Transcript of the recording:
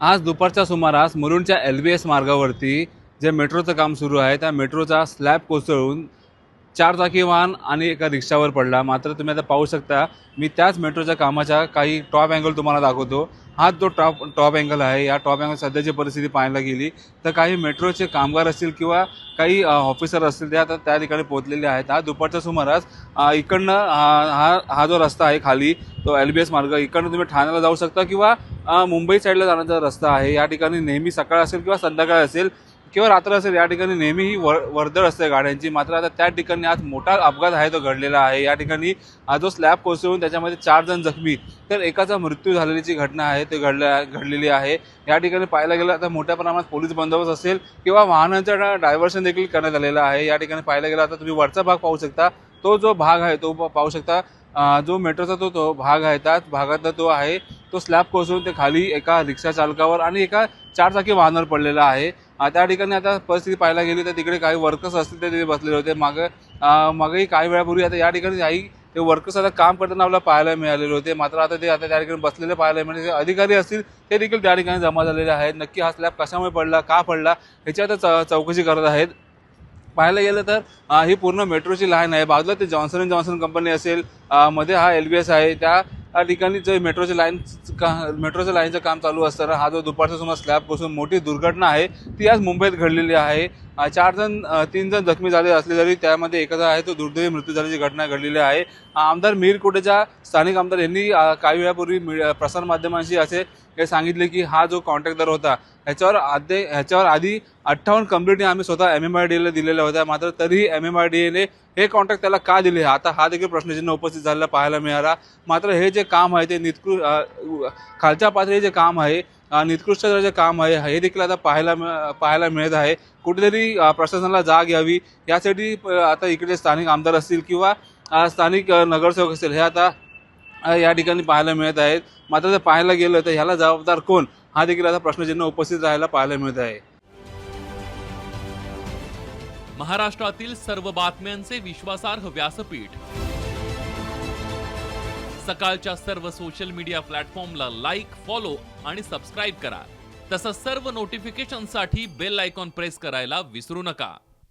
आज दुपारच्या सुमारास मुरुंडच्या एल बी एस मार्गावरती जे मेट्रोचं काम सुरू आहे त्या मेट्रोचा स्लॅब कोसळून चार चाकी वाहन आणि एका रिक्षावर पडला. मात्र तुम्ही आता पाहू शकता मी त्याच मेट्रोच्या कामाच्या काही टॉप अँगल तुम्हाला दाखवतो. हा जो टॉप टॉप अँगल आहे या टॉप अँगल सध्याची परिस्थिती पाहायला गेली तर काही मेट्रोचे कामगार असतील किंवा काही ऑफिसर असतील ते आता त्या ठिकाणी पोहोचलेले आहेत. हा दुपारच्या सुमारास इकडनं हा हा हा जो रस्ता आहे खाली तो एल बी एस मार्ग इकडनं तुम्ही ठाण्याला जाऊ शकता किंवा मुंबई साईडला जाण्याचा रस्ता आहे. या ठिकाणी नेहमी सकाळ असेल किंवा संध्याकाळ असेल किंवा रात्र असेल या ठिकाणी नेहमी ही वर वर्दळ असते गाड्यांची. मात्र आता त्या ठिकाणी आज मोठा अपघात आहे तो घडलेला आहे. या ठिकाणी हा जो स्लॅब कोसळून त्याच्यामध्ये चार जण जखमी तर एकाचा मृत्यू झालेलीची घटना आहे ते घडल्या घडलेली आहे. या ठिकाणी पाहायला गेलं आता मोठ्या प्रमाणात पोलीस बंदोबस्त असेल किंवा वाहनांचं डायव्हर्शन देखील करण्यात आलेलं आहे. या ठिकाणी पाहायला गेलं आता तुम्ही वरचा भाग पाहू शकता. तो जो भाग आहे तो पाहू शकता. जो मेट्रोचा तो तो भाग आहे त्याच भागातला तो आहे. तो स्लॅब कोसळून ते खाली एका रिक्षा चालकावर आणि एका चारचाकी वाहनावर पडलेला आहे. त्या ठिकाणी आता परिस्थिती पाहायला गेली तर तिकडे काही वर्कर्स असतील ते तिथे बसलेले होते. मागं मागेही काही वेळापूर्वी आता या ठिकाणी काही ते वर्कर्स आता काम करताना आपल्याला पाहायला मिळालेले होते. मात्र आता ते आता त्या ठिकाणी बसलेले पाहायला मिळाले. अधिकारी असतील ते देखील त्या ठिकाणी जमा झालेले आहेत. नक्की हा स्लॅब कशामुळे पडला का पडला ह्याची आता चौकशी करत आहेत. पाहायला गेलं तर ही पूर्ण मेट्रोची लाईन आहे. बाजूला ते जॉन्सन अँड जॉन्सन कंपनी असेल मध्ये हा एल बी एस आहे. त्या या ठिकाणी जे मेट्रोचे लाईन का मेट्रोच्या लाईनचं काम चालू असताना हा जो दुपारचा सुमार स्लॅब कोसळून मोठी दुर्घटना आहे ती आज मुंबईत घडलेली आहे. चार जण तीन जण जखमी झाले असले तरी त्यामध्ये एखादा आहे तो दुर्दैवी मृत्यू झाल्याची घटना घडलेली आहे. आमदार मीर कोटेच्या स्थानिक आमदार यांनी काही वेळापूर्वी मी प्रसारमाध्यमांशी असे हे सांगितले की हा जो कॉन्ट्रॅक्टर होता ह्याच्यावर आधी ह्याच्यावर आधी अठ्ठावन्न कंप्लेंटी आम्ही स्वतः एम एम आय डीला दिलेल्या होत्या. मात्र तरीही एम एम आय डीने हे कॉन्ट्रॅक्ट त्याला का दिले? आता हा देखील प्रश्नचिन्ह उपस्थित झालेला पाहायला मिळाला. मात्र हे जे काम आहे ते निकृ खालच्या पातळी जे काम आहे निकृष्ट जे काम आहे हे देखील आता पाहायला मिळ- पाहायला मिळत आहे. कुठेतरी प्रशासनाला जाग यावी. यासाठी प- आता इकडे स्थानिक आमदार असतील किंवा स्थानिक नगरसेवक असतील हे आता या ठिकाणी पाहायला मिळत आहेत. मात्र जर पाहायला गेलं तर ह्याला जबाबदार कोण? हा देखील आता प्रश्नचिन्ह उपस्थित राहायला पाहायला मिळत आहे. महाराष्ट्रातील सर्व बातम्यांचे विश्वासार्ह व्यासपीठ. सकाळच्या सर्व सोशल मीडिया प्लॅटफॉर्मला लाईक फॉलो आणि सबस्क्राईब करा. तसंच सर्व नोटिफिकेशनसाठी बेल आयकॉन प्रेस करायला विसरू नका.